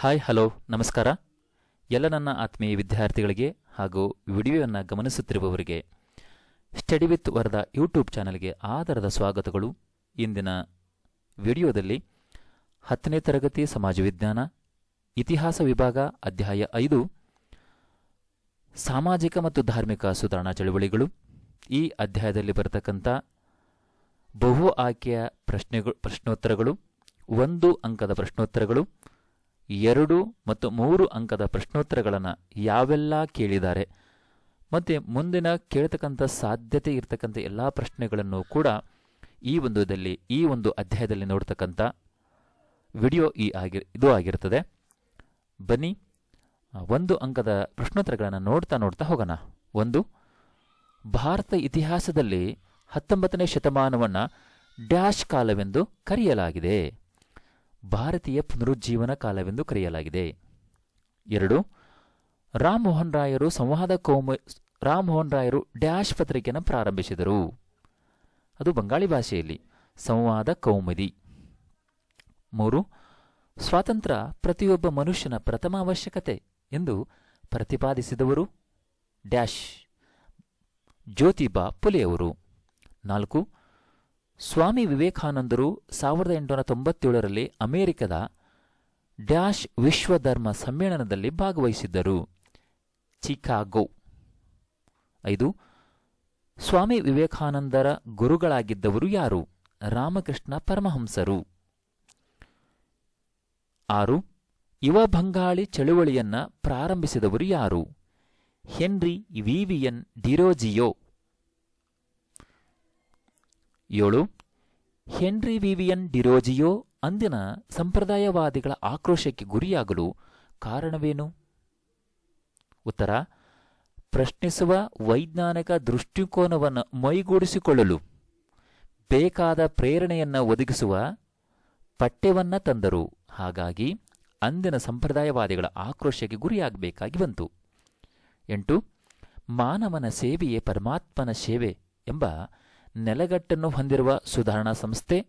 Hi, hello, ನಮಸ್ಕಾರ. ಎಲ್ಲ ನನ್ನ ಆತ್ಮೀಯ ವಿದ್ಯಾರ್ಥಿಗಳಿಗೆ ಹಾಗೂ ವಿಡಿಯೋವನ್ನು ಗಮನಿಸುತ್ತಿರುವವರಿಗೆ ಸ್ಟಡಿ ವಿತ್ ವರದ ಯೂಟ್ಯೂಬ್ ಚಾನಲ್ಗೆ ಆಧಾರದ ಸ್ವಾಗತಗಳು. ಇಂದಿನ ವಿಡಿಯೋದಲ್ಲಿ ಹತ್ತನೇ ತರಗತಿ ಸಮಾಜ ವಿಜ್ಞಾನ, ಇತಿಹಾಸ ವಿಭಾಗ, ಅಧ್ಯಾಯ ಐದು, ಸಾಮಾಜಿಕ ಮತ್ತು ಧಾರ್ಮಿಕ ಸುಧಾರಣಾ ಚಳುವಳಿಗಳು. ಈ ಅಧ್ಯಾಯದಲ್ಲಿ ಬರತಕ್ಕಂಥ ಬಹು ಆಯ್ಕೆಯ ಪ್ರಶ್ನೆಗಳು, ಪ್ರಶ್ನೋತ್ತರಗಳು, ಒಂದು ಅಂಕದ ಪ್ರಶ್ನೋತ್ತರಗಳು ಎರಡು ಮತ್ತು ಮೂರು ಅಂಕದ ಪ್ರಶ್ನೋತ್ತರಗಳನ್ನು ಯಾವೆಲ್ಲ ಕೇಳಿದ್ದಾರೆ. ಮತ್ತು ಮುಂದಿನ ಕೇಳ್ತಕ್ಕಂಥ ಸಾಧ್ಯತೆ ಇರತಕ್ಕಂಥ ಎಲ್ಲ ಪ್ರಶ್ನೆಗಳನ್ನು ಕೂಡ ಈ ಒಂದು ಇದರಲ್ಲಿ, ಈ ಒಂದು ಅಧ್ಯಾಯದಲ್ಲಿ ನೋಡ್ತಕ್ಕಂಥ ವಿಡಿಯೋ ಈ ಆಗಿ, ಇದು ಆಗಿರ್ತದೆ. ಬನ್ನಿ, ಒಂದು ಅಂಕದ ಪ್ರಶ್ನೋತ್ತರಗಳನ್ನು ನೋಡ್ತಾ ನೋಡ್ತಾ ಹೋಗೋಣ. ಒಂದು, ಭಾರತ ಇತಿಹಾಸದಲ್ಲಿ ಹತ್ತೊಂಬತ್ತನೇ ಶತಮಾನವನ್ನು ಡ್ಯಾಶ್ ಕಾಲವೆಂದು ಕರೆಯಲಾಗಿದೆ. ಭಾರತೀಯ ಪುನರುಜ್ಜೀವನ ಕಾಲವೆಂದು ಕರೆಯಲಾಗಿದೆ. ಎರಡು ರಾಮ್ ರಾಯರು ಸಂವಾದ ಕೌಮು ರಾಮ್ ರಾಯರು ಡ್ಯಾಶ್ ಪತ್ರಿಕೆಯನ್ನು ಪ್ರಾರಂಭಿಸಿದರು. ಅದು ಬಂಗಾಳಿ ಭಾಷೆಯಲ್ಲಿ, ಸಂವಾದ ಕೌಮುದಿ ಮೂರು, ಸ್ವಾತಂತ್ರ್ಯ ಪ್ರತಿಯೊಬ್ಬ ಮನುಷ್ಯನ ಪ್ರಥಮ ಅವಶ್ಯಕತೆ ಎಂದು ಪ್ರತಿಪಾದಿಸಿದವರು ಡ್ಯಾಶ್, ಜ್ಯೋತಿಬಾ ಪುಲೆಯವರು. ನಾಲ್ಕು ಸ್ವಾಮಿ ವಿವೇಕಾನಂದರು ಸಾವಿರದ ಎಂಟುನೂರ ತೊಂಬತ್ತೇಳರಲ್ಲಿ ಅಮೆರಿಕದ ಡ್ಯಾಶ್ ವಿಶ್ವ ಧರ್ಮ ಸಮ್ಮೇಳನದಲ್ಲಿ ಭಾಗವಹಿಸಿದ್ದರು. ಚಿಕಾಗೋ. ಐದು, ಸ್ವಾಮಿ ವಿವೇಕಾನಂದರ ಗುರುಗಳಾಗಿದ್ದವರು ಯಾರು? ರಾಮಕೃಷ್ಣ ಪರಮಹಂಸರು. ಆರು, ಯುವ ಬಂಗಾಳಿ ಚಳುವಳಿಯನ್ನ ಪ್ರಾರಂಭಿಸಿದವರು ಯಾರು? Henry Vivian Derozio. ಏಳು, ಹೆನ್ರಿ ವಿವಿಯನ್ ಡಿರೋಜಿಯೋ ಅಂದಿನ ಸಂಪ್ರದಾಯವಾದಿಗಳ ಆಕ್ರೋಶಕ್ಕೆ ಗುರಿಯಾಗಲು ಕಾರಣವೇನು? ಉತ್ತರ, ಪ್ರಶ್ನಿಸುವ ವೈಜ್ಞಾನಿಕ ದೃಷ್ಟಿಕೋನವನ್ನು ಮೈಗೂಡಿಸಿಕೊಳ್ಳಲು ಬೇಕಾದ ಪ್ರೇರಣೆಯನ್ನು ಒದಗಿಸುವ ಪಠ್ಯವನ್ನ ತಂದರು. ಹಾಗಾಗಿ ಅಂದಿನ ಸಂಪ್ರದಾಯವಾದಿಗಳ ಆಕ್ರೋಶಕ್ಕೆ ಗುರಿಯಾಗಬೇಕಾಗಿ ಬಂತು. ಎಂಟು, ಮಾನವನ ಸೇವೆಯೇ ಪರಮಾತ್ಮನ ಸೇವೆ ಎಂಬ ನೆಲಗಟ್ಟನ್ನು ಹೊಂದಿರುವ ಸುಧಾರಣಾ ಸಂಸ್ಥೆ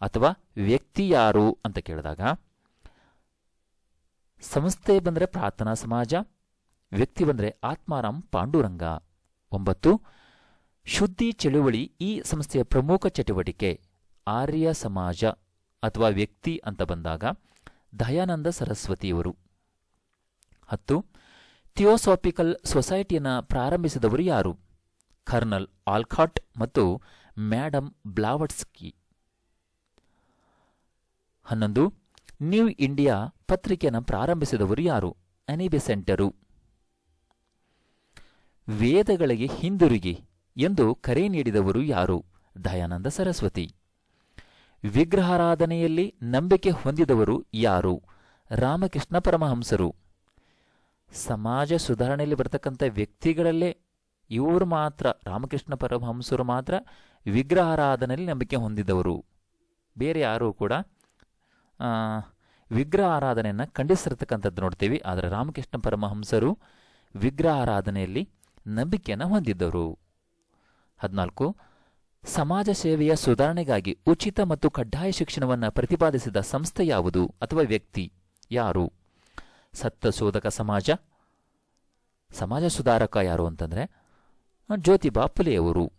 ಅಥವಾ ವ್ಯಕ್ತಿ ಯಾರು ಅಂತ ಕೇಳಿದಾಗ, ಸಂಸ್ಥೆ ಬಂದರೆ ಪ್ರಾರ್ಥನಾ ಸಮಾಜ, ವ್ಯಕ್ತಿ ಬಂದರೆ ಆತ್ಮಾರಾಮ್ ಪಾಂಡುರಂಗ. ಒಂಬತ್ತು, ಶುದ್ಧಿ ಚಳುವಳಿ ಈ ಸಂಸ್ಥೆಯ ಪ್ರಮುಖ ಚಟುವಟಿಕೆ, ಆರ್ಯ ಸಮಾಜ ಅಥವಾ ವ್ಯಕ್ತಿ ಅಂತ ಬಂದಾಗ ದಯಾನಂದ ಸರಸ್ವತಿಯವರು ಹತ್ತು, ಥಿಯೋಸಾಫಿಕಲ್ ಸೊಸೈಟಿಯನ್ನು ಪ್ರಾರಂಭಿಸಿದವರು ಯಾರು? ಕರ್ನಲ್ ಆಲ್ಕಾಟ್ ಮತ್ತು ಮ್ಯಾಡಮ್ ಬ್ಲಾವಟ್ಸ್ಕಿ. ಹನ್ನೊಂದು, ನ್ಯೂ ಇಂಡಿಯಾ ಪತ್ರಿಕೆಯನ್ನು ಪ್ರಾರಂಭಿಸಿದವರು ಯಾರು? ಅನಿಬೆಸೆಂಟರು ವೇದಗಳಿಗೆ ಹಿಂದಿರುಗಿ ಎಂದು ಕರೆ ನೀಡಿದವರು ಯಾರು? ದಯಾನಂದ ಸರಸ್ವತಿ. ವಿಗ್ರಹಾರಾಧನೆಯಲ್ಲಿ ನಂಬಿಕೆ ಹೊಂದಿದವರು ಯಾರು? ರಾಮಕೃಷ್ಣ ಪರಮಹಂಸರು. ಸಮಾಜ ಸುಧಾರಣೆಯಲ್ಲಿ ಬರತಕ್ಕಂಥ ವ್ಯಕ್ತಿಗಳಲ್ಲೇ ಇವರು ಮಾತ್ರ, ರಾಮಕೃಷ್ಣ ಪರಮಹಂಸರು ಮಾತ್ರ ವಿಗ್ರಹಾರಾಧನೆಯಲ್ಲಿ ನಂಬಿಕೆ ಹೊಂದಿದವರು. ಬೇರೆ ಯಾರೂ ಕೂಡ ವಿಗ್ರಹ ಆರಾಧನೆಯನ್ನು ಖಂಡಿಸಿರ್ತಕ್ಕಂಥದ್ದು ನೋಡ್ತೀವಿ. ಆದರೆ ರಾಮಕೃಷ್ಣ ಪರಮಹಂಸರು ವಿಗ್ರಹ ಆರಾಧನೆಯಲ್ಲಿ ನಂಬಿಕೆಯನ್ನು ಹೊಂದಿದ್ದವರು ಹದಿನಾಲ್ಕು, ಸಮಾಜ ಸೇವೆಯ ಸುಧಾರಣೆಗಾಗಿ ಉಚಿತ ಮತ್ತು ಕಡ್ಡಾಯ ಶಿಕ್ಷಣವನ್ನು ಪ್ರತಿಪಾದಿಸಿದ ಸಂಸ್ಥೆ ಯಾವುದು ಅಥವಾ ವ್ಯಕ್ತಿ ಯಾರು? ಸತ್ತ ಶೋಧಕ ಸಮಾಜ ಸಮಾಜ ಸುಧಾರಕ ಯಾರು ಅಂತಂದ್ರೆ ಜ್ಯೋತಿಬಾ ಬಾಪುಲೆಯವರು.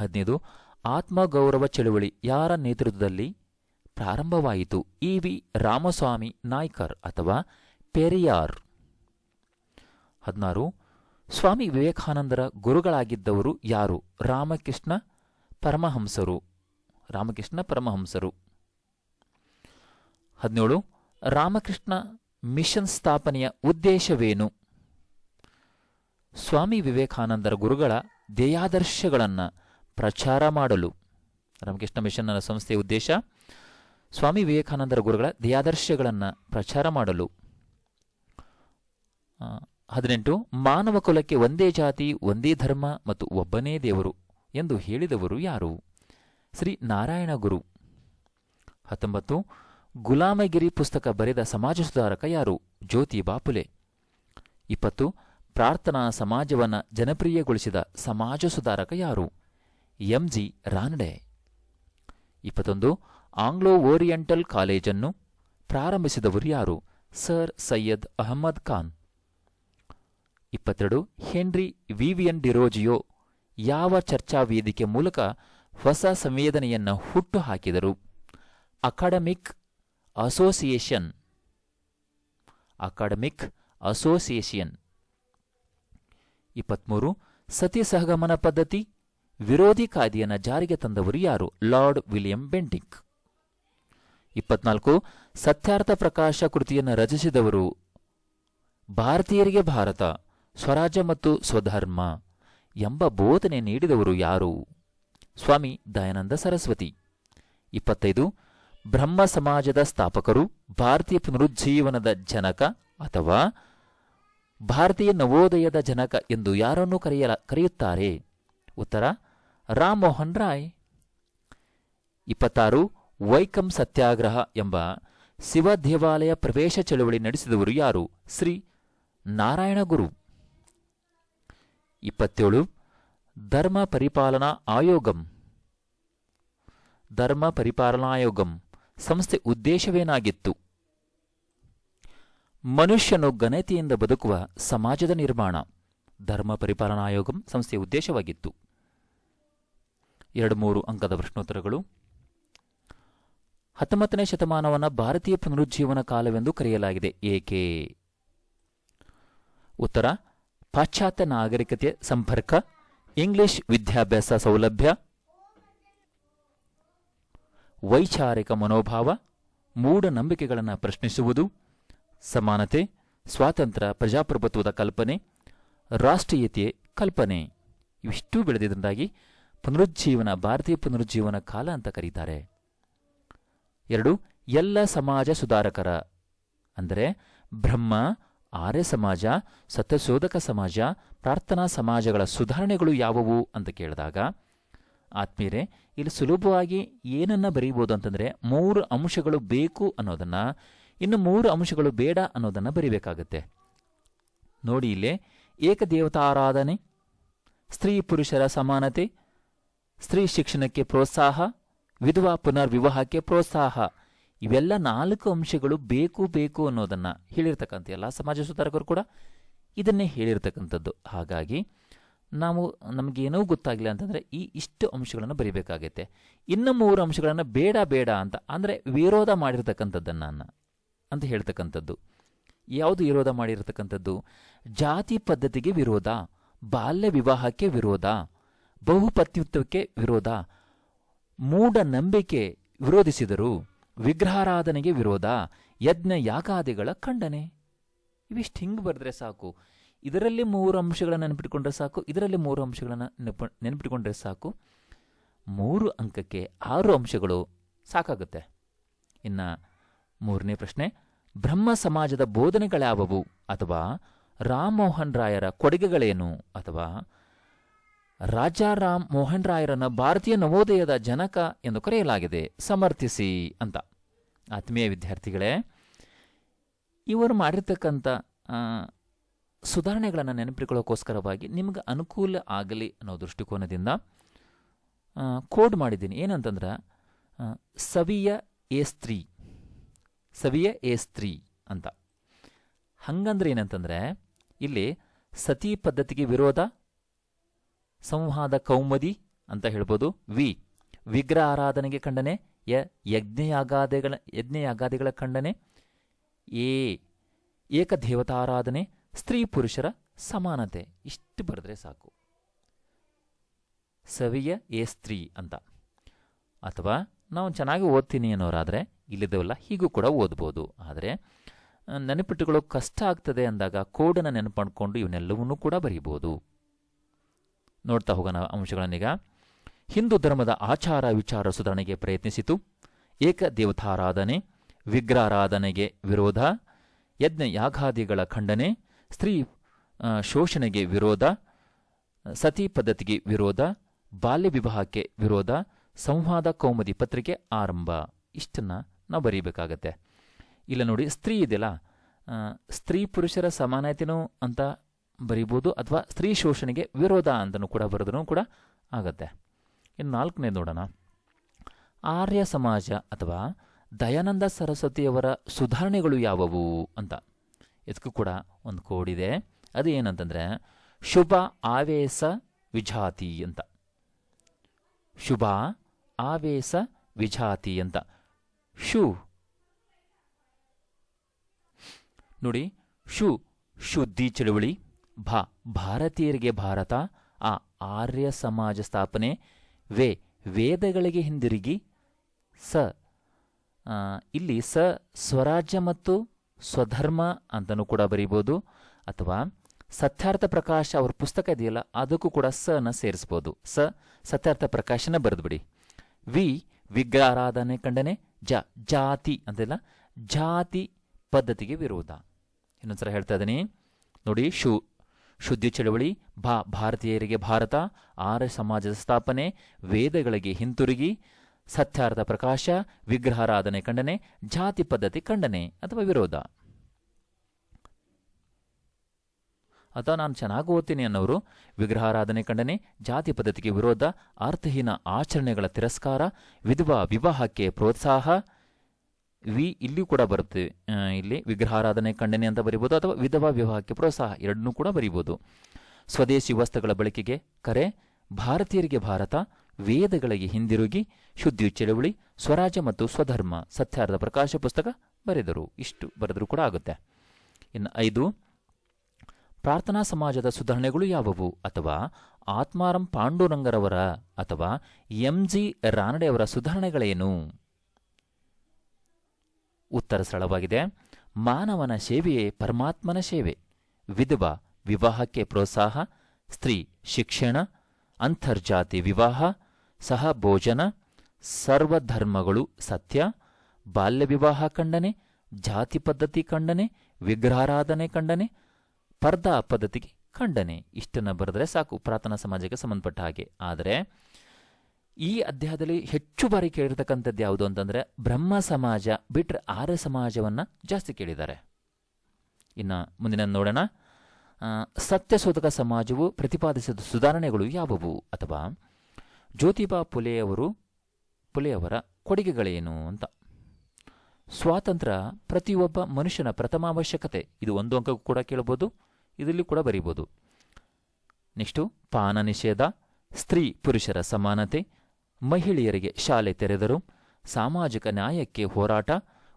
ಹದಿನೈದು ಆತ್ಮಗೌರವ ಚಳುವಳಿ ಯಾರ ನೇತೃತ್ವದಲ್ಲಿ ಪ್ರಾರಂಭವಾಯಿತು? ಇ ವಿ ರಾಮಸ್ವಾಮಿ ನಾಯ್ಕರ್ ಅಥವಾ ಪೆರಿಯಾರ್? ಹದಿನಾರು, ಸ್ವಾಮಿ ವಿವೇಕಾನಂದರ ಗುರುಗಳಾಗಿದ್ದವರು ಯಾರು? ರಾಮಕೃಷ್ಣ ಪರಮಹಂಸರು. ರಾಮಕೃಷ್ಣ ಪರಮಹಂಸರು. ಹದಿನೇಳು, ರಾಮಕೃಷ್ಣ ಮಿಷನ್ ಸ್ಥಾಪನೆಯ ಉದ್ದೇಶವೇನು? ಸ್ವಾಮಿ ವಿವೇಕಾನಂದರ ಗುರುಗಳ ಧ್ಯೇಯಾದರ್ಶಗಳನ್ನು ಪ್ರಚಾರ ಮಾಡಲು. ರಾಮಕೃಷ್ಣ ಮಿಷನ್ನ ಸಂಸ್ಥೆಯ ಉದ್ದೇಶ, ಸ್ವಾಮಿ ವಿವೇಕಾನಂದರ ಗುರುಗಳ ಧ್ಯೇಯಾದರ್ಶಗಳನ್ನು ಪ್ರಚಾರ ಮಾಡಲು. ಹದಿನೆಂಟು, ಮಾನವ ಕುಲಕ್ಕೆ ಒಂದೇ ಜಾತಿ, ಒಂದೇ ಧರ್ಮ ಮತ್ತು ಒಬ್ಬನೇ ದೇವರು ಎಂದು ಹೇಳಿದವರು ಯಾರು? ಶ್ರೀ ನಾರಾಯಣ ಗುರು. ಹತ್ತೊಂಬತ್ತು, ಗುಲಾಮಗಿರಿ ಪುಸ್ತಕ ಬರೆದ ಸಮಾಜ ಸುಧಾರಕ ಯಾರು? ಜ್ಯೋತಿ ಬಾಪುಲೆ. ಇಪ್ಪತ್ತು ಪ್ರಾರ್ಥನಾ ಸಮಾಜವನ್ನು ಜನಪ್ರಿಯಗೊಳಿಸಿದ ಸಮಾಜ ಸುಧಾರಕ ಯಾರು? M G Ranade. ಇಪ್ಪತ್ತೊಂದು, ಆಂಗ್ಲೋ ಓರಿಯೆಂಟಲ್ ಕಾಲೇಜನ್ನು ಪ್ರಾರಂಭಿಸಿದವರು ಯಾರು? ಸರ್ ಸೈಯದ್ ಅಹಮದ್ ಖಾನ್. ಇಪ್ಪತ್ತೆರಡು, ಹೆನ್ರಿ ವಿವಿಯನ್ ಡಿರೋಜಿಯೋ ಯಾವ ಚರ್ಚಾ ವೇದಿಕೆ ಮೂಲಕ ಹೊಸ ಸಂವೇದನೆಯನ್ನು ಹುಟ್ಟು ಹಾಕಿದರು ಅಕಾಡೆಮಿಕ್ ಅಸೋಸಿಯೇಷನ್. Academic association. ಇಪ್ಪತ್ಮೂರು ಸತಿ ಸಹಗಮನ ಪದ್ಧತಿ, ವಿರೋಧಿ ಕಾಯ್ದೆಯನ್ನು ಜಾರಿಗೆ ತಂದವರು ಯಾರು? ಲಾರ್ಡ್ ವಿಲಿಯಂ ಬೆಂಟಿಂಕ್ ಇಪ್ಪತ್ನಾಲ್ಕು, ಸತ್ಯಾರ್ಥ ಪ್ರಕಾಶ ಕೃತಿಯನ್ನು ರಚಿಸಿದವರು ಭಾರತೀಯರಿಗೆ ಭಾರತ, ಸ್ವರಾಜ್ಯ ಮತ್ತು ಸ್ವಧರ್ಮ ಎಂಬ ಬೋಧನೆ ನೀಡಿದವರು ಯಾರು? ಸ್ವಾಮಿ ದಯಾನಂದ ಸರಸ್ವತಿ. ಇಪ್ಪತ್ತೈದು, ಬ್ರಹ್ಮ ಸಮಾಜದ ಸ್ಥಾಪಕರು, ಭಾರತೀಯ ಪುನರುಜ್ಜೀವನದ ಜನಕ ಅಥವಾ ಭಾರತೀಯ ನವೋದಯದ ಜನಕ ಎಂದು ಯಾರನ್ನು ಕರೆಯಲ, ಕರೆಯುತ್ತಾರೆ? ಉತ್ತರ ರಾಮ್ ಮೋಹನ್ ರಾಯ್. ಇಪ್ಪತ್ತಾರು, ವೈಕಂ ಸತ್ಯಾಗ್ರಹ ಎಂಬ ಶಿವ ದೇವಾಲಯ ಪ್ರವೇಶ ಚಳವಳಿ ನಡೆಸಿದವರು ಯಾರು? ಶ್ರೀ ನಾರಾಯಣ ಗುರು. ಇಪ್ಪತ್ತೇಳು, ಧರ್ಮ ಪರಿಪಾಲನಾ ಆಯೋಗಂ. ಧರ್ಮ ಪರಿಪಾಲನಾ ಪರಿಪಾಲನಾಯೋಗಂ ಸಂಸ್ಥೆ ಉದ್ದೇಶವೇನಾಗಿತ್ತು? ಮನುಷ್ಯನು ಘನತೆಯಿಂದ ಬದುಕುವ ಸಮಾಜದ ನಿರ್ಮಾಣ. ಧರ್ಮ ಪರಿಪಾಲನಾ ಆಯೋಗಂ ಸಂಸ್ಥೆಯ ಉದ್ದೇಶವಾಗಿತ್ತು. ಎರಡು ಮೂರು ಅಂಕದ ಪ್ರಶ್ನೋತ್ತರಗಳು. ಹತ್ತೊಂಬತ್ತನೇ ಶತಮಾನವನ್ನು ಭಾರತೀಯ ಪುನರುಜ್ಜೀವನ ಕಾಲವೆಂದು ಕರೆಯಲಾಗಿದೆ. ಏಕೆ? ಉತ್ತರ, ಪಾಶ್ಚಾತ್ಯ ನಾಗರಿಕತೆ ಸಂಪರ್ಕ, ಇಂಗ್ಲಿಷ್ ವಿದ್ಯಾಭ್ಯಾಸ ಸೌಲಭ್ಯ, ವೈಚಾರಿಕ ಮನೋಭಾವ, ಮೂಢನಂಬಿಕೆಗಳನ್ನು ಪ್ರಶ್ನಿಸುವುದು ಸಮಾನತೆ, ಸ್ವಾತಂತ್ರ್ಯ, ಪ್ರಜಾಪ್ರಭುತ್ವದ ಕಲ್ಪನೆ ರಾಷ್ಟ್ರೀಯತೆ ಕಲ್ಪನೆ ಇವಿಷ್ಟು ಬೆಳೆದಿದ್ದರಿಂದಾಗಿ ಪುನರುಜ್ಜೀವನ, ಭಾರತೀಯ ಪುನರುಜ್ಜೀವನ ಕಾಲ ಅಂತ ಕರೀತಾರೆ. ಎರಡು, ಎಲ್ಲ ಸಮಾಜ ಸುಧಾರಕರ, ಅಂದರೆ ಬ್ರಹ್ಮ, ಆರ್ಯ ಸಮಾಜ, ಸತ್ಯಶೋಧಕ ಸಮಾಜ, ಪ್ರಾರ್ಥನಾ ಸಮಾಜಗಳ ಸುಧಾರಣೆಗಳು ಯಾವುವು ಅಂತ ಕೇಳಿದಾಗ, ಆತ್ಮೀಯರೇ, ಇಲ್ಲಿ ಸುಲಭವಾಗಿ ಏನನ್ನ ಬರೀಬೋದು ಅಂತಂದರೆ ಮೂರು ಅಂಶಗಳು ಬೇಕು ಅನ್ನೋದನ್ನ ಇನ್ನು ಮೂರು ಅಂಶಗಳು ಬೇಡ ಅನ್ನೋದನ್ನು ಬರಿಬೇಕಾಗತ್ತೆ. ನೋಡಿ ಇಲ್ಲೇ, ಏಕದೇವತಾರಾಧನೆ, ಸ್ತ್ರೀ ಪುರುಷರ ಸಮಾನತೆ, ಸ್ತ್ರೀ ಶಿಕ್ಷಣಕ್ಕೆ ಪ್ರೋತ್ಸಾಹ, ವಿಧವಾ ಪುನರ್ವಿವಾಹಕ್ಕೆ ಪ್ರೋತ್ಸಾಹ. ಇವೆಲ್ಲ ನಾಲ್ಕು ಅಂಶಗಳು ಬೇಕು ಬೇಕು ಅನ್ನೋದನ್ನು ಹೇಳಿರ್ತಕ್ಕಂಥ ಎಲ್ಲ ಸಮಾಜ ಸುಧಾರಕರು ಕೂಡ ಇದನ್ನೇ ಹೇಳಿರ್ತಕ್ಕಂಥದ್ದು. ಹಾಗಾಗಿ ನಾವು ನಮಗೇನೂ ಗೊತ್ತಾಗಿಲ್ಲ ಅಂತಂದರೆ ಈ ಇಷ್ಟು ಅಂಶಗಳನ್ನು ಬರಿಬೇಕಾಗತ್ತೆ. ಇನ್ನು ಮೂರು ಅಂಶಗಳನ್ನು ಬೇಡ ಬೇಡ ಅಂತ, ಅಂದರೆ ವಿರೋಧ ಮಾಡಿರ್ತಕ್ಕಂಥದ್ದನ್ನು ಅಂತ ಹೇಳ್ತಕ್ಕಂಥದ್ದು. ಯಾವುದು ವಿರೋಧ ಮಾಡಿರತಕ್ಕಂಥದ್ದು? ಜಾತಿ ಪದ್ಧತಿಗೆ ವಿರೋಧ, ಬಾಲ್ಯ ವಿವಾಹಕ್ಕೆ ವಿರೋಧ, ಬಹುಪತ್ಯುತ್ವಕ್ಕೆ ವಿರೋಧ, ಮೂಢನಂಬಿಕೆ ವಿರೋಧಿಸಿದರು ವಿಗ್ರಹಾರಾಧನೆಗೆ ವಿರೋಧ, ಯಜ್ಞ ಯಾಗಾದಿಗಳ ಖಂಡನೆ. ಇವಿಷ್ಟು ಹಿಂಗೆ ಬರೆದ್ರೆ ಸಾಕು? ಇದರಲ್ಲಿ ಮೂರು ಅಂಶಗಳನ್ನು ನೆನಪಿಟ್ಕೊಂಡ್ರೆ ಸಾಕು? ಇದರಲ್ಲಿ ಮೂರು ಅಂಶಗಳನ್ನು ನೆನಪ ನೆನಪಿಟ್ಕೊಂಡ್ರೆ ಸಾಕು? ಮೂರು ಅಂಕಕ್ಕೆ ಆರು ಅಂಶಗಳು ಸಾಕಾಗುತ್ತೆ. ಇನ್ನು ಮೂರನೇ ಪ್ರಶ್ನೆ, ಬ್ರಹ್ಮ ಸಮಾಜದ ಬೋಧನೆಗಳ್ಯಾವವು ಅಥವಾ ರಾಮಮೋಹನ್ ರಾಯರ ಕೊಡುಗೆಗಳೇನು ಅಥವಾ ರಾಜಾ ರಾಮ್ ಮೋಹನ್ ರಾಯರನ್ನು ಭಾರತೀಯ ನವೋದಯದ ಜನಕ ಎಂದು ಕರೆಯಲಾಗಿದೆ, ಸಮರ್ಥಿಸಿ ಅಂತ. ಆತ್ಮೀಯ ವಿದ್ಯಾರ್ಥಿಗಳೇ, ಇವರು ಮಾಡಿರ್ತಕ್ಕಂಥ ಸುಧಾರಣೆಗಳನ್ನು ನೆನಪಿಟ್ಕೊಳ್ಳೋಕ್ಕೋಸ್ಕರವಾಗಿ ನಿಮ್ಗೆ ಅನುಕೂಲ ಆಗಲಿ ಅನ್ನೋ ದೃಷ್ಟಿಕೋನದಿಂದ ಕೋಡ್ ಮಾಡಿದ್ದೀನಿ. ಏನಂತಂದ್ರೆ ಸವಿಯ ಎ ಸ್ತ್ರೀ. ಸವಿಯ ಎ ಸ್ತ್ರೀ ಅಂತ. ಹಂಗಂದ್ರೆ ಏನಂತಂದ್ರೆ, ಇಲ್ಲಿ ಸತಿ ಪದ್ಧತಿಗೆ ವಿರೋಧ, ಸಂವಾದ ಕೌಮದಿ ಅಂತ ಹೇಳ್ಬೋದು. ವಿ, ವಿಗ್ರಹ ಆರಾಧನೆಗೆ ಖಂಡನೆ, ಯ, ಯಜ್ಞಯಾಗಾದಿಗಳ ಯಜ್ಞಯಾಗಾದಿಗಳ ಖಂಡನೆ, ಎ ಏಕದೇವತಾರಾಧನೆ ಸ್ತ್ರೀ ಪುರುಷರ ಸಮಾನತೆ. ಇಷ್ಟು ಬರೆದ್ರೆ ಸಾಕು. ಸವಿಯ ಎ ಸ್ತ್ರೀ ಅಂತ. ಅಥವಾ ನಾವು ಚೆನ್ನಾಗಿ ಓದ್ತೀನಿ ಅನ್ನೋರಾದರೆ ಇಲ್ಲಿದ್ದವಲ್ಲ? ಹೀಗೂ ಕೂಡ ಓದ್ಬೋದು. ಆದರೆ ನೆನಪಿಟ್ಟುಕೊಳ್ಳೋ ಕಷ್ಟ ಆಗ್ತದೆ ಅಂದಾಗ ಕೋಡನ್ನು ನೆನಪು ಮಾಡಿಕೊಂಡು ಇವನ್ನೆಲ್ಲವನ್ನೂ ಕೂಡ ಬರೀಬೋದು. ನೋಡ್ತಾ ಹೋಗೋಣ ಅಂಶಗಳನ್ನೀಗ. ಹಿಂದೂ ಧರ್ಮದ ಆಚಾರ ವಿಚಾರ ಸುಧಾರಣೆಗೆ ಪ್ರಯತ್ನಿಸಿತು. ಏಕ ದೇವತಾರಾಧನೆ, ವಿಗ್ರಹಾರಾಧನೆಗೆ ವಿರೋಧ, ಯಜ್ಞ ಯಾಗಾದಿಗಳ ಖಂಡನೆ, ಸ್ತ್ರೀ ಶೋಷಣೆಗೆ ವಿರೋಧ, ಸತಿ ಪದ್ಧತಿಗೆ ವಿರೋಧ, ಬಾಲ್ಯ ವಿವಾಹಕ್ಕೆ ವಿರೋಧ, ಸಂವಾದ, ಕೌಮುದಿ ಪತ್ರಿಕೆ ಆರಂಭ. ಇಷ್ಟನ್ನು ನಾವು ಬರೀಬೇಕಾಗತ್ತೆ. ಇಲ್ಲ ನೋಡಿ, ಸ್ತ್ರೀ ಇದೆಯಲ್ಲ ಸ್ತ್ರೀ ಪುರುಷರ ಸಮಾನತೆನೂ ಅಂತ ಬರೀಬೋದು, ಅಥವಾ ಸ್ತ್ರೀ ಶೋಷಣೆಗೆ ವಿರೋಧ ಅಂತಲೂ ಕೂಡ ಬರೆದ್ರೂ ಕೂಡ ಆಗತ್ತೆ. ಇನ್ನು ನಾಲ್ಕನೇ ನೋಡೋಣ. ಆರ್ಯ ಸಮಾಜ ಅಥವಾ ದಯಾನಂದ ಸರಸ್ವತಿಯವರ ಸುಧಾರಣೆಗಳು ಯಾವುವು ಅಂತ. ಇದಕ್ಕೂ ಕೂಡ ಒಂದು ಕೋಡಿದೆ ಅದು ಏನಂತಂದರೆ, ಶುಭ ಆವೇಶ ವಿಜಾತಿ ಅಂತ. ಶುಭ ಆವೇಶ ವಿಜಾತಿ ಅಂತ. ಶು. ನೋಡಿ, ಶು, ಶುದ್ಧಿ ಚಳುವಳಿ, ಭಾ, ಭಾರತೀಯರಿಗೆ ಭಾರತ, ಆ ಆರ್ಯ ಸಮಾಜ ಸ್ಥಾಪನೆ, ವೇ, ವೇದಗಳಿಗೆ ಹಿಂದಿರುಗಿ, ಸ ಇಲ್ಲಿ ಸ, ಸ್ವರಾಜ್ಯ ಮತ್ತು ಸ್ವಧರ್ಮ ಅಂತನೂ ಕೂಡ ಬರೀಬೋದು, ಅಥವಾ ಸತ್ಯಾರ್ಥ ಪ್ರಕಾಶ ಅವ್ರ ಪುಸ್ತಕ ಇದೆಯಲ್ಲ, ಅದಕ್ಕೂ ಕೂಡ ಸನ ಸೇರಿಸ್ಬೋದು. ಸ, ಸತ್ಯಾರ್ಥ ಪ್ರಕಾಶನ ಬರೆದ್ಬಿಡಿ. ವಿ, ವಿಗ್ರಹಾರಾಧನೆ ಖಂಡನೆ ಜ, ಜಾತಿ ಅಂತೆಲ್ಲ ಜಾತಿ ಪದ್ಧತಿಗೆ ವಿರೋಧ. ಇನ್ನೊಂದ್ಸಲ ಹೇಳ್ತಾ ಇದ್ದೀನಿ. ನೋಡಿ, ಶು, ಶುದ್ಧಿ ಚಳವಳಿ, ಭಾ, ಭಾರತೀಯರಿಗೆ ಭಾರತ, ಆರ್ಯ ಸಮಾಜದ ಸ್ಥಾಪನೆ, ವೇದಗಳಿಗೆ ಹಿಂತಿರುಗಿ, ಸತ್ಯಾರ್ಥ ಪ್ರಕಾಶ, ವಿಗ್ರಹಾರಾಧನೆ ಖಂಡನೆ, ಜಾತಿ ಪದ್ಧತಿ ಖಂಡನೆ ಅಥವಾ ವಿರೋಧ. ಅಥವಾ ನಾನು ಚೆನ್ನಾಗಿ ಓದ್ತೀನಿ ಅನ್ನೋರು. ವಿಗ್ರಹಾರಾಧನೆ ಖಂಡನೆ, ಜಾತಿ ಪದ್ಧತಿಗೆ ವಿರೋಧ ಅರ್ಥಹೀನ ಆಚರಣೆಗಳ ತಿರಸ್ಕಾರ, ವಿಧವಾ ವಿವಾಹಕ್ಕೆ ಪ್ರೋತ್ಸಾಹ. ವಿ ಇಲ್ಲಿ ಕೂಡ ಬರುತ್ತೆ. ಇಲ್ಲಿ ವಿಗ್ರಹಾರಾಧನೆ ಖಂಡನೆ ಅಂತ ಬರೀಬೋದು ಅಥವಾ ವಿಧವಾ ವಿವಾಹಕ್ಕೆ ಪ್ರೋತ್ಸಾಹ ಎರಡನ್ನೂ ಕೂಡ ಬರೀಬೋದು. ಸ್ವದೇಶಿ ವಸ್ತುಗಳ ಬಳಕೆಗೆ ಕರೆ, ಭಾರತೀಯರಿಗೆ ಭಾರತ, ವೇದಗಳಿಗೆ ಹಿಂದಿರುಗಿ, ಶುದ್ಧಿ ಚಳವಳಿ, ಸ್ವರಾಜ ಮತ್ತು ಸ್ವಧರ್ಮ, ಸತ್ಯಾರ್ಥ ಪ್ರಕಾಶ ಪುಸ್ತಕ ಬರೆದರು. ಇಷ್ಟು ಬರೆದರೂ ಕೂಡ ಆಗುತ್ತೆ. ಇನ್ನು ಐದು ಪ್ರಾರ್ಥನಾ ಸಮಾಜದ ಸುಧಾರಣೆಗಳು ಯಾವುವು? ಅಥವಾ ಆತ್ಮಾರಂ ಪಾಂಡುರಂಗರವರ ಅಥವಾ ಎಂ ಜಿ ರಾನಡೆಯವರ ಸುಧಾರಣೆಗಳೇನು? ಉತ್ತರ ಸರಳವಾಗಿದೆ. ಮಾನವನ ಸೇವೆಯೇ ಪರಮಾತ್ಮನ ಸೇವೆ. ವಿಧವಾ ವಿವಾಹಕ್ಕೆ ಪ್ರೋತ್ಸಾಹ. ಸ್ತ್ರೀ ಶಿಕ್ಷಣ. ಅಂತರ್ಜಾತಿ ವಿವಾಹ. ಸಹಭೋಜನ ಸರ್ವಧರ್ಮಗಳು ಸತ್ಯ. ಬಾಲ್ಯ ವಿವಾಹ ಖಂಡನೆ. ಜಾತಿ ಪದ್ಧತಿ ಖಂಡನೆ. ವಿಗ್ರಹಾರಾಧನೆ ಖಂಡನೆ. ಪರ್ದಾ ಪದ್ಧತಿಗೆ ಖಂಡನೆ. ಇಷ್ಟನ್ನು ಬರೆದರೆ ಸಾಕು. ಪ್ರಾರ್ಥನಾ ಸಮಾಜಕ್ಕೆ ಸಂಬಂಧಪಟ್ಟ ಹಾಗೆ. ಆದರೆ, ಈ ಅಧ್ಯಾಯದಲ್ಲಿ ಹೆಚ್ಚು ಬಾರಿ ಕೇಳಿರ್ತಕ್ಕಂಥದ್ದು ಯಾವುದು ಅಂತಂದರೆ, ಬ್ರಹ್ಮ ಸಮಾಜ ಬಿಟ್ಟರೆ ಆರ್ಯ ಸಮಾಜವನ್ನು ಜಾಸ್ತಿ ಕೇಳಿದ್ದಾರೆ. ಇನ್ನು ಮುಂದಿನ ನೋಡೋಣ. ಸತ್ಯಶೋಧಕ ಸಮಾಜವು ಪ್ರತಿಪಾದಿಸಿದ ಸುಧಾರಣೆಗಳು ಯಾವುವು? ಅಥವಾ ಜ್ಯೋತಿಬಾ ಪುಲೆಯವರು ಪುಲೆಯವರ ಕೊಡುಗೆಗಳೇನು ಅಂತ. ಸ್ವಾತಂತ್ರ್ಯ ಪ್ರತಿಯೊಬ್ಬ ಮನುಷ್ಯನ ಪ್ರಥಮ ಅವಶ್ಯಕತೆ. ಇದು ಒಂದು ಅಂಕಕ್ಕೂ ಕೂಡ ಕೇಳಬಹುದು ಇದರಲ್ಲಿ ಕೂಡ ಬರೀಬೋದು. ನೆಕ್ಸ್ಟು, ಪಾನ ನಿಷೇಧ, ಸ್ತ್ರೀ ಪುರುಷರ ಸಮಾನತೆ, ಮಹಿಳೆಯರಿಗೆ ಶಾಲೆ ತೆರೆದರು, ಸಾಮಾಜಿಕ ನ್ಯಾಯಕ್ಕೆ ಹೋರಾಟ,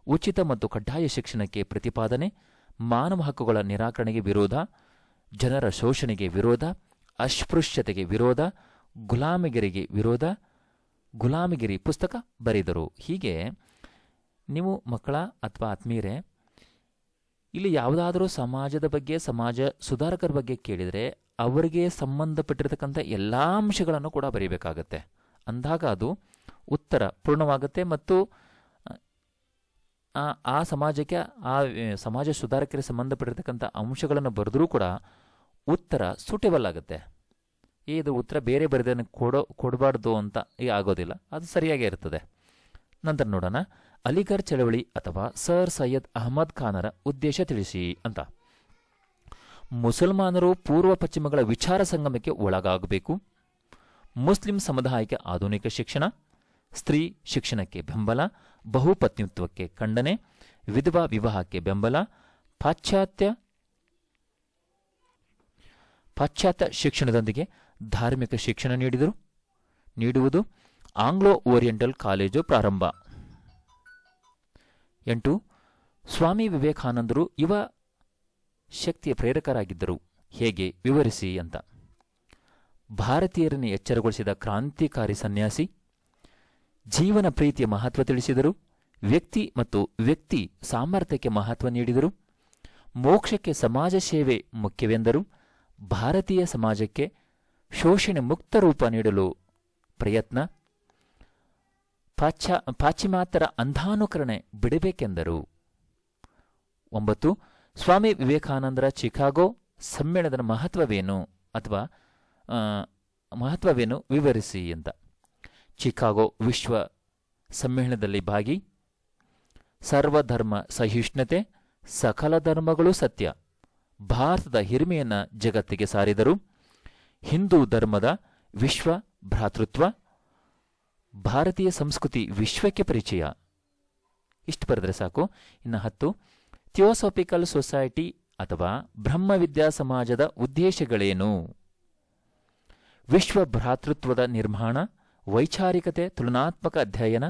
ಉಚಿತ ಮತ್ತು ಕಡ್ಡಾಯ ಶಿಕ್ಷಣಕ್ಕೆ ಪ್ರತಿಪಾದನೆ, ಮಾನವ ಹಕ್ಕುಗಳ ನಿರಾಕರಣೆಗೆ ವಿರೋಧ, ಜನರ ಶೋಷಣೆಗೆ ವಿರೋಧ, ಅಸ್ಪೃಶ್ಯತೆಗೆ ವಿರೋಧ, ಗುಲಾಮಗಿರಿಗೆ ವಿರೋಧ, ಗುಲಾಮಗಿರಿ ಪುಸ್ತಕ ಬರೆದರು. ಹೀಗೆ, ನೀವು ಮಕ್ಕಳ ಅಥವಾ ಆತ್ಮೀಯರೇ ಇಲ್ಲಿ ಯಾವುದಾದರೂ ಸಮಾಜದ ಬಗ್ಗೆ, ಸಮಾಜ ಸುಧಾರಕರ ಬಗ್ಗೆ ಕೇಳಿದರೆ ಅವರಿಗೆ ಸಂಬಂಧಪಟ್ಟಿರತಕ್ಕಂಥ ಎಲ್ಲ ಅಂಶಗಳನ್ನು ಕೂಡ ಬರೀಬೇಕಾಗತ್ತೆ. ಅಂದಾಗ ಅದು ಉತ್ತರ ಪೂರ್ಣವಾಗುತ್ತೆ ಮತ್ತು, ಆ ಸಮಾಜಕ್ಕೆ, ಆ ಸಮಾಜ ಸುಧಾರಕರಿಗೆ ಸಂಬಂಧಪಟ್ಟಿರ್ತಕ್ಕಂಥ ಅಂಶಗಳನ್ನು ಬರೆದರೂ ಕೂಡ ಉತ್ತರ ಸೂಟೇಬಲ್ ಆಗುತ್ತೆ. ಇದು ಉತ್ತರ ಬೇರೆ ಬರೆದನ್ನು ಕೊಡೋ, ಕೊಡಬಾರ್ದು ಅಂತ ಆಗೋದಿಲ್ಲ. ಅದು ಸರಿಯಾಗೇ ಇರ್ತದೆ. ನಂತರ ನೋಡೋಣ. ಅಲಿಗರ್ ಚಳವಳಿ ಅಥವಾ ಸರ್ ಸೈಯದ್ ಅಹಮದ್ ಖಾನರ ಉದ್ದೇಶ ತಿಳಿಸಿ ಅಂತ. ಮುಸಲ್ಮಾನರು ಪೂರ್ವ ಪಶ್ಚಿಮಗಳ ವಿಚಾರ ಸಂಗಮಕ್ಕೆ ಒಳಗಾಗಬೇಕು. ಮುಸ್ಲಿಂ ಸಮುದಾಯಕ್ಕೆ ಆಧುನಿಕ ಶಿಕ್ಷಣ, ಸ್ತ್ರೀ ಶಿಕ್ಷಣಕ್ಕೆ ಬೆಂಬಲ, ಬಹುಪತ್ನಿತ್ವಕ್ಕೆ ಖಂಡನೆ, ವಿಧವಾ ವಿವಾಹಕ್ಕೆ ಬೆಂಬಲ, ಪಾಶ್ಚಾತ್ಯ ಪಾಶ್ಚಾತ್ಯ ಶಿಕ್ಷಣದೊಂದಿಗೆ ಧಾರ್ಮಿಕ ಶಿಕ್ಷಣ ನೀಡಿದರು. ನೀಡುವುದು ಆಂಗ್ಲೋ ಓರಿಯೆಂಟಲ್ ಕಾಲೇಜು ಪ್ರಾರಂಭ. ಎಂಟು, ಸ್ವಾಮಿ ವಿವೇಕಾನಂದರು ಯುವ ಶಕ್ತಿಯ ಪ್ರೇರಕರಾಗಿದ್ದರು. ಹೇಗೆ? ವಿವರಿಸಿ ಅಂತ. ಭಾರತೀಯರನ್ನು ಎಚ್ಚರಗೊಳಿಸಿದ ಕ್ರಾಂತಿಕಾರಿ ಸನ್ಯಾಸಿ, ಜೀವನ ಪ್ರೀತಿಯ ಮಹತ್ವ ತಿಳಿಸಿದರು, ವ್ಯಕ್ತಿ ಮತ್ತು ವ್ಯಕ್ತಿ ಸಾಮರ್ಥ್ಯಕ್ಕೆ ಮಹತ್ವ ನೀಡಿದರು, ಮೋಕ್ಷಕ್ಕೆ ಸಮಾಜ ಸೇವೆ ಮುಖ್ಯವೆಂದರು, ಭಾರತೀಯ ಸಮಾಜಕ್ಕೆ ಶೋಷಣೆ ಮುಕ್ತ ರೂಪ ನೀಡಲು ಪ್ರಯತ್ನ ಪಾಶ್ಚಾ ಪಾಶ್ಚಿಮಾತ್ಯರ ಅಂಧಾನುಕರಣೆ ಬಿಡಬೇಕೆಂದರು. ಒಂಬತ್ತು, ಸ್ವಾಮಿ ವಿವೇಕಾನಂದರ ಚಿಕಾಗೋ ಸಮ್ಮೇಳನದ ಮಹತ್ವವೇನು ಅಥವಾ ಮಹತ್ವವೇನು ವಿವರಿಸಿ ಅಂತ. ಚಿಕಾಗೋ ವಿಶ್ವ ಸಮ್ಮೇಳನದಲ್ಲಿ ಭಾಗಿ, ಸರ್ವಧರ್ಮ ಸಹಿಷ್ಣುತೆ, ಸಕಲ ಧರ್ಮಗಳು ಸತ್ಯ. ಭಾರತದ ಹಿರಿಮೆಯನ್ನು ಜಗತ್ತಿಗೆ ಸಾರಿದರು. ಹಿಂದೂ ಧರ್ಮದ ವಿಶ್ವ ಭ್ರಾತೃತ್ವ ಭಾರತೀಯ ಸಂಸ್ಕೃತಿ ವಿಶ್ವಕ್ಕೆ ಪರಿಚಯ. ಇಷ್ಟು ಬರೆದ್ರೆ ಸಾಕು. ಇನ್ನು ಹತ್ತು. ಥಿಯೋಸಾಫಿಕಲ್ ಸೊಸೈಟಿ ಅಥವಾ ಬ್ರಹ್ಮವಿದ್ಯಾ ಸಮಾಜದ ಉದ್ದೇಶಗಳೇನು? ವಿಶ್ವ ಭ್ರಾತೃತ್ವದ ನಿರ್ಮಾಣ, ವೈಚಾರಿಕತೆ, ತುಲನಾತ್ಮಕ ಅಧ್ಯಯನ,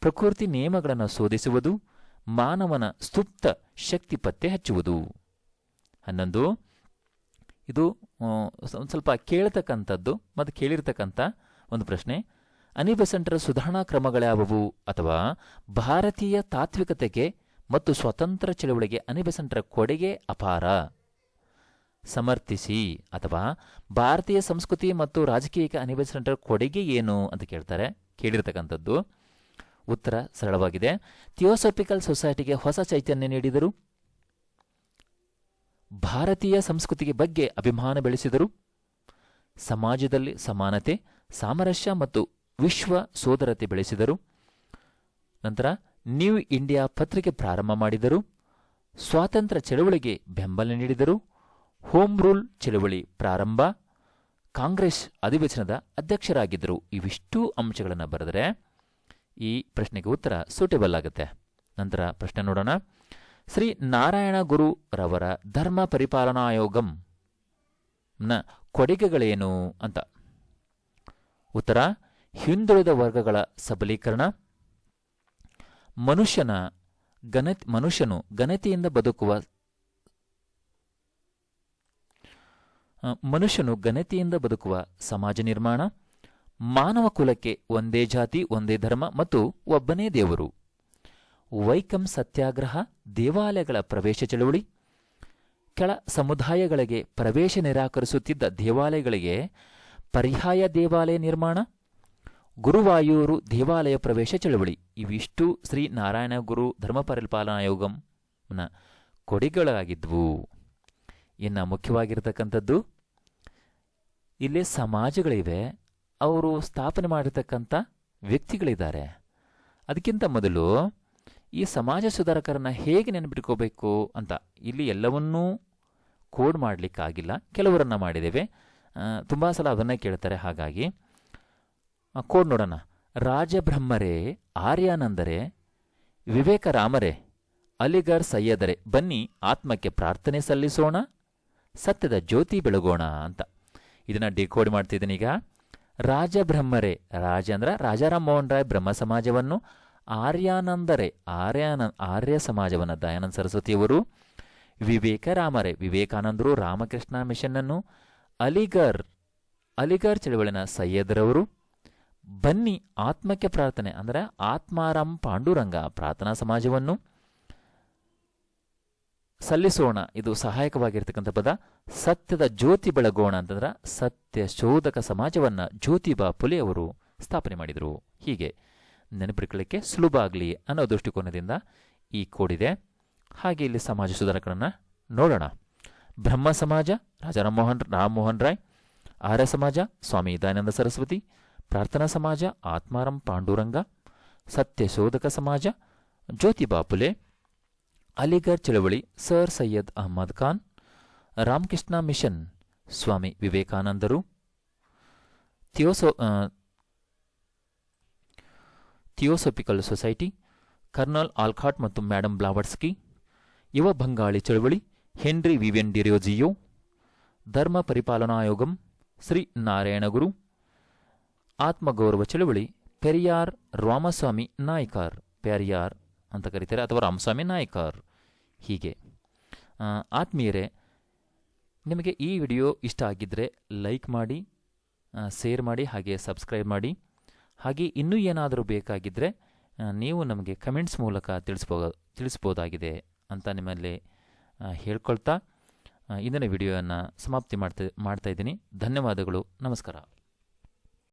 ಪ್ರಕೃತಿ ನಿಯಮಗಳನ್ನು ಶೋಧಿಸುವುದು ಮಾನವನ ಸ್ತುಪ್ತ ಶಕ್ತಿ ಪತ್ತೆ ಹಚ್ಚುವುದು. ಹನ್ನೊಂದು. ಇದು ಸ್ವಲ್ಪ ಕೇಳತಕ್ಕಂಥದ್ದು, ಮತ್ತು ಕೇಳಿರ್ತಕ್ಕಂಥ ಒಂದು ಪ್ರಶ್ನೆ. ಅನಿಬೆಸೆಂಟರ ಸುಧಾರಣಾ ಕ್ರಮಗಳ್ಯಾವುವು ಅಥವಾ ಭಾರತೀಯ ತಾತ್ವಿಕತೆಗೆ ಮತ್ತು ಸ್ವತಂತ್ರ ಚಳವಳಿಗೆ ಅನಿಬೆಸೆಂಟರ ಕೊಡುಗೆ ಅಪಾರ. ಸಮರ್ಥಿಸಿ ಅಥವಾ ಭಾರತೀಯ ಸಂಸ್ಕೃತಿ ಮತ್ತು ರಾಜಕೀಯಕ್ಕೆ ಅನಿಬೆಸೆಂಟರ ಕೊಡುಗೆ ಏನು ಅಂತ ಕೇಳ್ತಾರೆ. ಕೇಳಿರ್ತಕ್ಕಂಥದ್ದು. ಉತ್ತರ ಸರಳವಾಗಿದೆ. ಥಿಯೋಸಫಿಕಲ್ ಸೊಸೈಟಿಗೆ ಹೊಸ ಚೈತನ್ಯ ನೀಡಿದರು. ಭಾರತೀಯ ಸಂಸ್ಕೃತಿಗೆ ಬಗ್ಗೆ ಅಭಿಮಾನ ಬೆಳೆಸಿದರು. ಸಮಾಜದಲ್ಲಿ ಸಮಾನತೆ, ಸಾಮರಸ್ಯ ಮತ್ತು ವಿಶ್ವ ಸೋದರತೆ ಬೆಳೆಸಿದರು. ನಂತರ ನ್ಯೂ ಇಂಡಿಯಾ ಪತ್ರಿಕೆ ಪ್ರಾರಂಭ ಮಾಡಿದರು. ಸ್ವಾತಂತ್ರ್ಯ ಚಳವಳಿಗೆ ಬೆಂಬಲ ನೀಡಿದರು. ಹೋಮ್ ರೂಲ್ ಚಳವಳಿ ಪ್ರಾರಂಭ. ಕಾಂಗ್ರೆಸ್ ಅಧಿವೇಶನದ ಅಧ್ಯಕ್ಷರಾಗಿದ್ದರು. ಇವಿಷ್ಟೂ ಅಂಶಗಳನ್ನು ಬರೆದರೆ ಈ ಪ್ರಶ್ನೆಗೆ ಉತ್ತರ ಸೂಟೇಬಲ್ ಆಗುತ್ತೆ. ನಂತರ ಪ್ರಶ್ನೆ ನೋಡೋಣ. ಶ್ರೀ ನಾರಾಯಣ ಗುರು ರವರ ಧರ್ಮ ಪರಿಪಾಲನಾ ಆಯೋಗಂ ನ ಕೊಡುಗೆಗಳೇನು ಅಂತ. ಉತ್ತರ ಹಿಂದುಳಿದ ವರ್ಗಗಳ ಸಬಲೀಕರಣ. ಮನುಷ್ಯನ ಗಣ ಮನುಷ್ಯನು ಘನತೆಯಿಂದ ಬದುಕುವ ಮನುಷ್ಯನು ಘನತೆಯಿಂದ ಬದುಕುವ ಸಮಾಜ ನಿರ್ಮಾಣ. ಮಾನವ ಕುಲಕ್ಕೆ ಒಂದೇ ಜಾತಿ, ಒಂದೇ ಧರ್ಮ ಮತ್ತು ಒಬ್ಬನೇ ದೇವರು. ವೈಕಂ ಸತ್ಯಾಗ್ರಹ, ದೇವಾಲಯಗಳ ಪ್ರವೇಶ ಚಳುವಳಿ. ಕೆಳ ಸಮುದಾಯಗಳಿಗೆ ಪ್ರವೇಶ ನಿರಾಕರಿಸುತ್ತಿದ್ದ ದೇವಾಲಯಗಳಿಗೆ ಪರ್ಯಾಯ ದೇವಾಲಯ ನಿರ್ಮಾಣ. ಗುರುವಾಯೂರು ದೇವಾಲಯ ಪ್ರವೇಶ ಚಳವಳಿ. ಇವಿಷ್ಟು ಶ್ರೀ ನಾರಾಯಣ ಗುರು ಧರ್ಮ ಪರಿಪಾಲನಾ ಆಯೋಗಂನ ಕೊಡುಗೆಗಳಾಗಿದ್ವು ಇನ್ನು ಮುಖ್ಯವಾಗಿರ್ತಕ್ಕಂಥದ್ದು, ಇಲ್ಲಿ ಸಮಾಜಗಳಿವೆ. ಅವರು ಸ್ಥಾಪನೆ ಮಾಡಿರ್ತಕ್ಕಂಥ ವ್ಯಕ್ತಿಗಳಿದ್ದಾರೆ. ಅದಕ್ಕಿಂತ ಮೊದಲು ಈ ಸಮಾಜ ಸುಧಾರಕರನ್ನ ಹೇಗೆ ನೆನಪಿಟ್ಕೋಬೇಕು ಅಂತ ಇಲ್ಲಿ ಎಲ್ಲವನ್ನೂ ಕೋಡ್ ಮಾಡಲಿಕ್ಕಾಗಿಲ್ಲ. ಕೆಲವರನ್ನ ಮಾಡಿದ್ದೇವೆ. ತುಂಬ ಸಲ ಅದನ್ನೇ ಕೇಳ್ತಾರೆ. ಹಾಗಾಗಿ ಕೋಡ್ ನೋಡೋಣ. ರಾಜಬ್ರಹ್ಮರೇ ವಿವೇಕ ರಾಮರೇ ಅಲಿಗರ್ ಸಯ್ಯದರೇ ಬನ್ನಿ ಆತ್ಮಕ್ಕೆ ಪ್ರಾರ್ಥನೆ ಸಲ್ಲಿಸೋಣ, ಸತ್ಯದ ಜ್ಯೋತಿ ಬೆಳಗೋಣ ಅಂತ. ಇದನ್ನು ಡಿಕೋಡ್ ಮಾಡ್ತಿದ್ದೀನಿ ಈಗ. ರಾಜಬ್ರಹ್ಮರೇ, ರಾಜ ಅಂದ್ರೆ ರಾಜಾರಾಮ್ ಮೋಹನ್ ರಾಯ್ ಬ್ರಹ್ಮ ಸಮಾಜವನ್ನು, ಆರ್ಯಾನಂದರೆ, ಆರ್ಯಾನ, ಆರ್ಯ ಸಮಾಜವನ್ನು ದಯಾನಂದ ಸರಸ್ವತಿಯವರು ವಿವೇಕ ರಾಮರೇ ವಿವೇಕಾನಂದರು ರಾಮಕೃಷ್ಣ ಮಿಷನ್ನನ್ನು ಅಲಿಗರ್ ಅಲಿಗರ್ ಚಳವಳಿನ ಸಯ್ಯದ್ರವರು ಬನ್ನಿ ಆತ್ಮಕ್ಕೆ ಪ್ರಾರ್ಥನೆ ಅಂದರೆ ಆತ್ಮಾರಾಮ್ ಪಾಂಡುರಂಗ ಪ್ರಾರ್ಥನಾ ಸಮಾಜವನ್ನು ಸಲ್ಲಿಸೋಣ. ಇದು ಸಹಾಯಕವಾಗಿರ್ತಕ್ಕಂಥ ಪದ. ಸತ್ಯದ ಜ್ಯೋತಿ ಬೆಳಗೋಣ ಅಂತಂದ್ರೆ ಸತ್ಯ ಶೋಧಕ ಸಮಾಜವನ್ನು ಜ್ಯೋತಿಬಾ ಫುಲೆ ಅವರು ಸ್ಥಾಪನೆ ಮಾಡಿದರು. ಹೀಗೆ ನೆನಪಿಟ್ಕೊಳ್ಳಿಕ್ಕೆ ಸುಲಭ ಆಗಲಿ ಅನ್ನೋ ದೃಷ್ಟಿಕೋನದಿಂದ ಈ ಕೋಡಿದೆ. ಹಾಗೆ ಇಲ್ಲಿ ಸಮಾಜ ಸುಧಾರಕರನ್ನು ನೋಡೋಣ. ಬ್ರಹ್ಮ ಸಮಾಜ ರಾಜಾ ರಾಮಮೋಹನ್ ರಾಮಮೋಹನ್ ರಾಯ್, ಆರ್ಯ ಸಮಾಜ, ಸ್ವಾಮಿ ದಯಾನಂದ ಸರಸ್ವತಿ ಪ್ರಾರ್ಥನಾ ಸಮಾಜ ಆತ್ಮಾರಾಮ್ ಪಾಂಡುರಂಗ ಸತ್ಯ ಶೋಧಕ ಸಮಾಜ ಜ್ಯೋತಿ ಬಾಪುಲೆ ಅಲಿಗರ್ ಚಳವಳಿ ಸರ್ ಸೈಯದ್ ಅಹ್ಮದ್ ಖಾನ್ ರಾಮಕೃಷ್ಣ ಮಿಷನ್ ಸ್ವಾಮಿ ವಿವೇಕಾನಂದರು ಥಿಯೋಸೋ ಆ, ಥಿಯೋಸೋಫಿಕಲ್ ಸೊಸೈಟಿ ಕರ್ನಲ್ ಆಲ್ಕಾಟ್ ಮತ್ತು ಮ್ಯಾಡಮ್ ಬ್ಲಾವರ್ಸ್ಕಿ ಯುವ ಬಂಗಾಳಿ ಚಳವಳಿ ಹೆನ್ರಿ ವಿವಿಯನ್ ಡಿರಿಯೋಜಿಯೋ ಧರ್ಮ ಪರಿಪಾಲನಾ ಆಯೋಗಂ ಶ್ರೀ ನಾರಾಯಣಗುರು ಆತ್ಮಗೌರವ ಚಳುವಳಿ, ಪೆರಿಯಾರ್ ರಾಮಸ್ವಾಮಿ ನಾಯ್ಕಾರ್, ಪೆರಿಯಾರ್ ಅಂತ ಕರೀತಾರೆ, ಅಥವಾ ರಾಮಸ್ವಾಮಿ ನಾಯ್ಕರ್. ಹೀಗೆ. ಆತ್ಮೀಯರೇ, ನಿಮಗೆ ಈ ವಿಡಿಯೋ ಇಷ್ಟ ಆಗಿದ್ದರೆ ಲೈಕ್ ಮಾಡಿ ಶೇರ್ ಮಾಡಿ, ಹಾಗೆ ಸಬ್ಸ್ಕ್ರೈಬ್ ಮಾಡಿ. ಹಾಗೆ ಇನ್ನೂ ಏನಾದರೂ ಬೇಕಾಗಿದ್ದರೆ ನೀವು ನಮಗೆ ಕಮೆಂಟ್ಸ್ ಮೂಲಕ ತಿಳಿಸ್ಬೋ ತಿಳಿಸ್ಬೋದಾಗಿದೆ ಅಂತ ನಿಮ್ಮಲ್ಲಿ ಹೇಳ್ಕೊಳ್ತಾ ಇಂದಿನ ವಿಡಿಯೋವನ್ನು ಸಮಾಪ್ತಿ ಮಾಡ್ತಾ ಮಾಡ್ತಾ ಇದ್ದೀನಿ. ಧನ್ಯವಾದಗಳು. ನಮಸ್ಕಾರ.